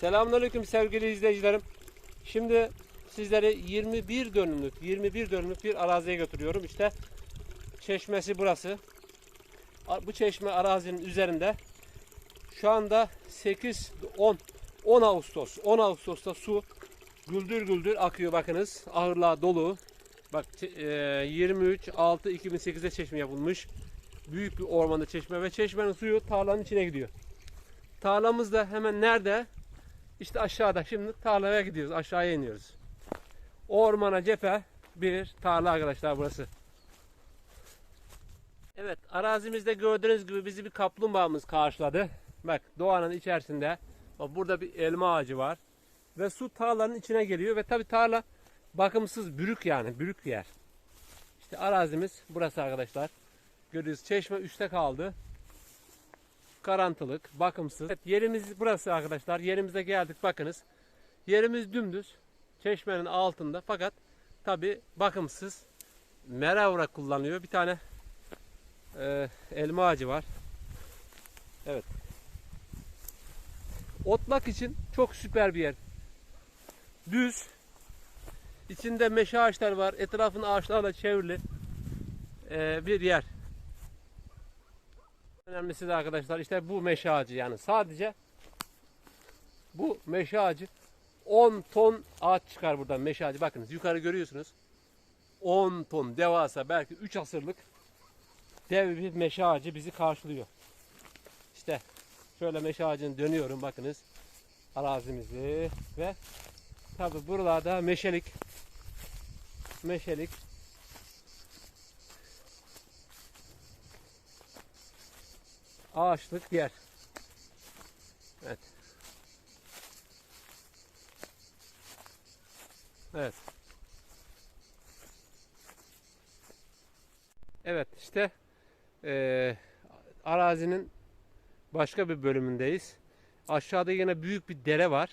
Selamünaleyküm sevgili izleyicilerim. Şimdi sizleri 21 dönümlük 21 dönümlük bir araziye götürüyorum. İşte çeşmesi burası. Bu çeşme arazinin üzerinde şu anda 8 10 10 Ağustos 10 Ağustos'ta su güldür güldür akıyor bakınız. Ahırlığa dolu. Bak çe- e, 23 6 2008'de çeşme yapılmış. Büyük bir ormanda çeşme ve çeşmenin suyu tarlanın içine gidiyor. Tarlamız da hemen nerede? İşte aşağıda. Şimdi tarlaya gidiyoruz. Aşağıya iniyoruz. Ormana cephe bir tarla arkadaşlar burası. Evet arazimizde gördüğünüz gibi bizi bir kaplumbağamız karşıladı. Bak doğanın içerisinde. Bak burada bir elma ağacı var. Ve su tarlanın içine geliyor. Ve tabi tarla bakımsız bürük yani. Bürük yer. İşte arazimiz burası arkadaşlar. Görüyoruz çeşme üstte kaldı karantılık, bakımsız. Evet, yerimiz burası arkadaşlar. Yerimize geldik bakınız. Yerimiz dümdüz. Çeşmenin altında fakat tabi bakımsız. Meravra kullanıyor. Bir tane e, elma ağacı var. Evet. Otlak için çok süper bir yer. Düz. İçinde meşe ağaçlar var. Etrafını ağaçlarla çevrili e, bir yer. Önemlisi de arkadaşlar işte bu meşe ağacı yani sadece bu meşe ağacı 10 ton ağaç çıkar buradan meşe ağacı. Bakınız yukarı görüyorsunuz. 10 ton devasa belki 3 asırlık dev bir meşe ağacı bizi karşılıyor. İşte şöyle meşe ağacını dönüyorum bakınız arazimizi ve tabi buralarda meşelik meşelik ağaçlık yer. Evet. Evet. Evet işte eee, arazinin başka bir bölümündeyiz. Aşağıda yine büyük bir dere var.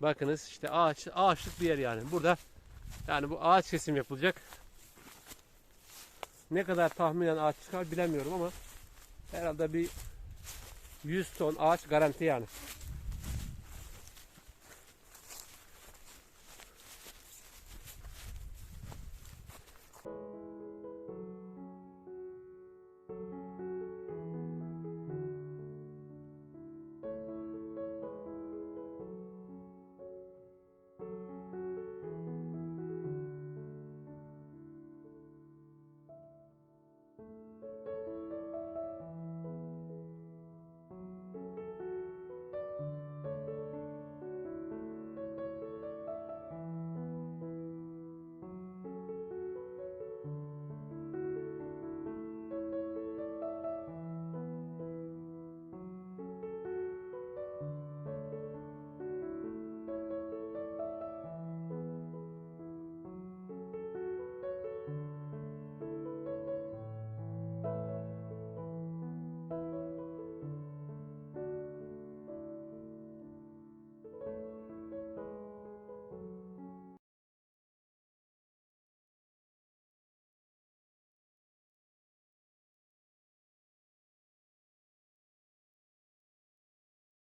Bakınız işte ağaç ağaçlık bir yer yani. Burada yani bu ağaç kesim yapılacak. Ne kadar tahminen ağaç çıkar bilemiyorum ama herhalde bir 100 ton ağaç garanti yani.